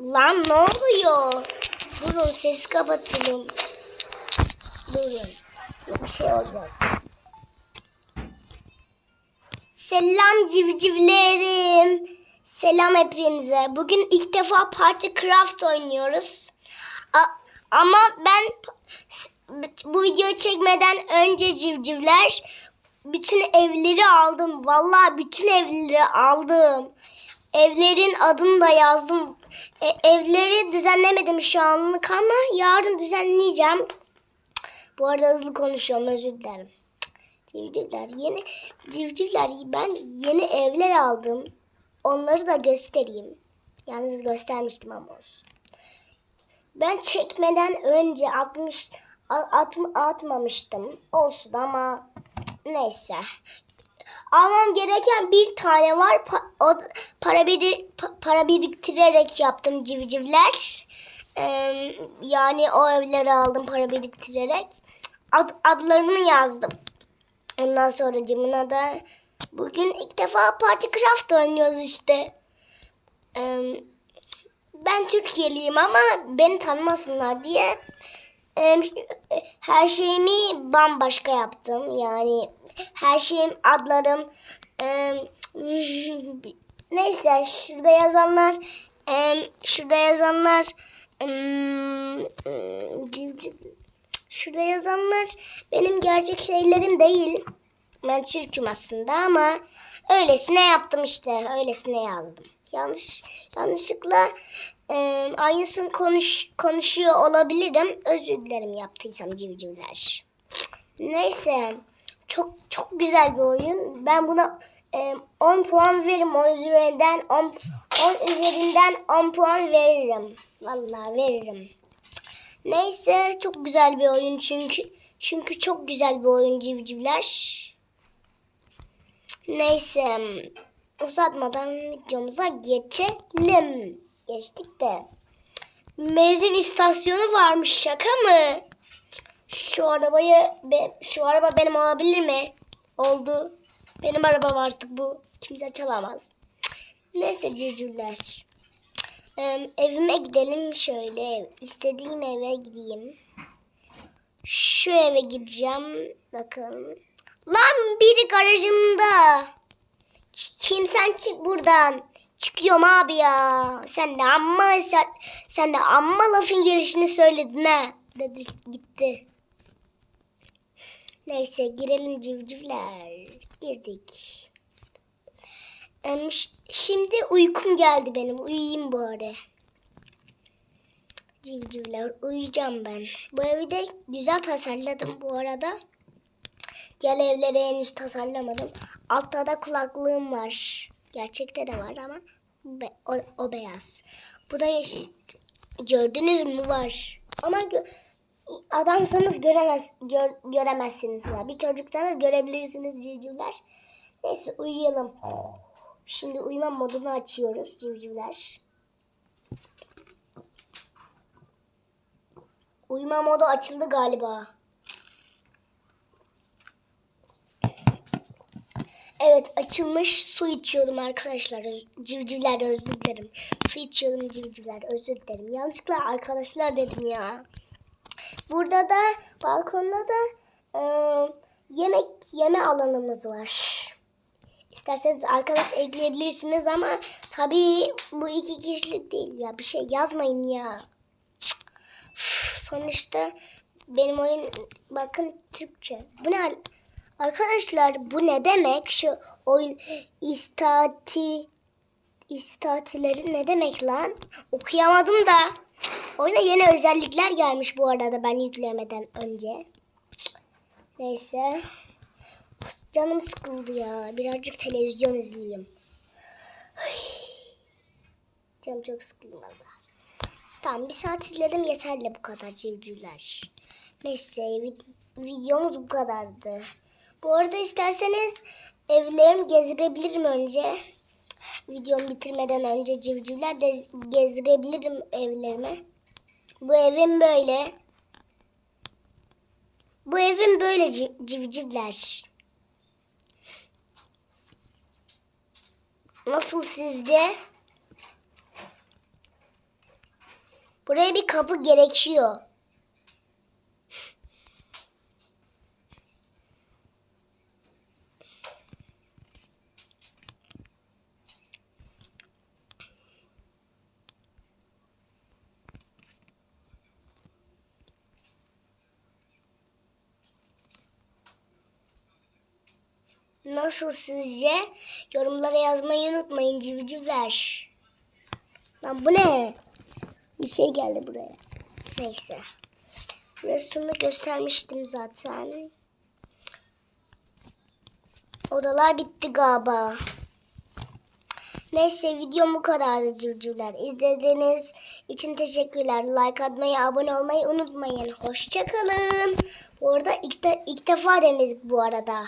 Lan ne oluyor? Durun ses kapatalım. Durun. Bir şey olacak. Selam civcivlerim. Selam hepinize. Bugün ilk defa Party Craft oynuyoruz. A- ama ben bu videoyu çekmeden önce civcivler bütün evleri aldım. Vallahi bütün evleri aldım. Evlerin adını da yazdım. E, evleri düzenlemedim şu anlık ama yarın düzenleyeceğim. Bu arada hızlı konuşuyorum özür dilerim. Civcivler yeni civcivler ben yeni evler aldım. Onları da göstereyim. Yalnız göstermiştim ama olsun. Ben çekmeden önce atmış at, atmamıştım. Olsun ama neyse. Almam gereken bir tane var. Pa- o, para, biri, pa- para biriktirerek yaptım civcivler. Ee, yani o evleri aldım para biriktirerek. Ad, adlarını yazdım. Ondan sonra cimine da bugün ilk defa Party Craft oynuyoruz işte. Ee, ben Türkiye'liyim ama beni tanımasınlar diye her şeyimi bambaşka yaptım. Yani her şeyim adlarım neyse şurada yazanlar şurada yazanlar şurada yazanlar benim gerçek şeylerim değil. Ben Türk'üm aslında ama öylesine yaptım işte. Öylesine yazdım. Yanlış yanlışlıkla e, aynısını konuş, konuşuyor olabilirim. Özür dilerim yaptıysam civcivler. Neyse. Çok çok güzel bir oyun. Ben buna e, 10 puan veririm. 10 üzerinden 10, 10 üzerinden 10 puan veririm. Vallahi veririm. Neyse çok güzel bir oyun çünkü. Çünkü çok güzel bir oyun civcivler. Neyse uzatmadan videomuza geçelim. Geçtik de. Mezin istasyonu varmış şaka mı? Şu arabayı be- şu araba benim olabilir mi? Oldu. Benim arabam artık bu. Kimse çalamaz. Neyse civcivler. Ee, evime gidelim şöyle. İstediğim eve gideyim. Şu eve gireceğim. Bakın. Lan biri garajımda. Kim sen çık buradan. Çıkıyorum abi ya. Sen de amma sen, sen de amma lafın gelişini söyledin ha. Dedi gitti. Neyse girelim civcivler. Girdik. Şimdi uykum geldi benim. Uyuyayım bari. Civcivler uyuyacağım ben. Bu evi de güzel tasarladım bu arada. Diğer evleri henüz tasarlamadım. Altta da kulaklığım var. Gerçekte de var ama be- o, o beyaz. Bu da yeşil. Gördünüz mü var. Ama gö- adamsanız göremez gör- göremezsiniz ya. Bir çocuksanız görebilirsiniz civcivler. Neyse uyuyalım. Şimdi uyuma modunu açıyoruz civcivler. Uyuma modu açıldı galiba. Evet açılmış su içiyordum arkadaşlar. Civcivler özür dilerim. Su içiyordum civcivler özür dilerim. Yanlışlıkla arkadaşlar dedim ya. Burada da balkonda da e, yemek yeme alanımız var. İsterseniz arkadaş ekleyebilirsiniz ama tabii bu iki kişilik değil ya. Bir şey yazmayın ya. Cık. Sonuçta benim oyun bakın Türkçe. Bu ne? Arkadaşlar bu ne demek? Şu oyun istati istatileri ne demek lan? Okuyamadım da. Oyuna yeni özellikler gelmiş bu arada ben yüklemeden önce. Neyse. Canım sıkıldı ya. Birazcık televizyon izleyeyim. Canım çok sıkıldı valla. Tamam bir saat izledim yeterli bu kadar civcivler. Neyse vid- videomuz bu kadardı. Bu arada isterseniz evlerimi gezdirebilirim önce. Videomu bitirmeden önce civcivler de gezdirebilirim evlerimi. Bu evim böyle. Bu evim böyle civ- civcivler. Nasıl sizce? Buraya bir kapı gerekiyor. Nasıl sizce? Yorumlara yazmayı unutmayın civcivler. Lan bu ne? Bir şey geldi buraya. Neyse. Burasını göstermiştim zaten. Odalar bitti galiba. Neyse videom bu kadardı civcivler. İzlediğiniz için teşekkürler. Like atmayı, abone olmayı unutmayın. Hoşçakalın. Bu arada ilk, de- ilk defa denedik bu arada.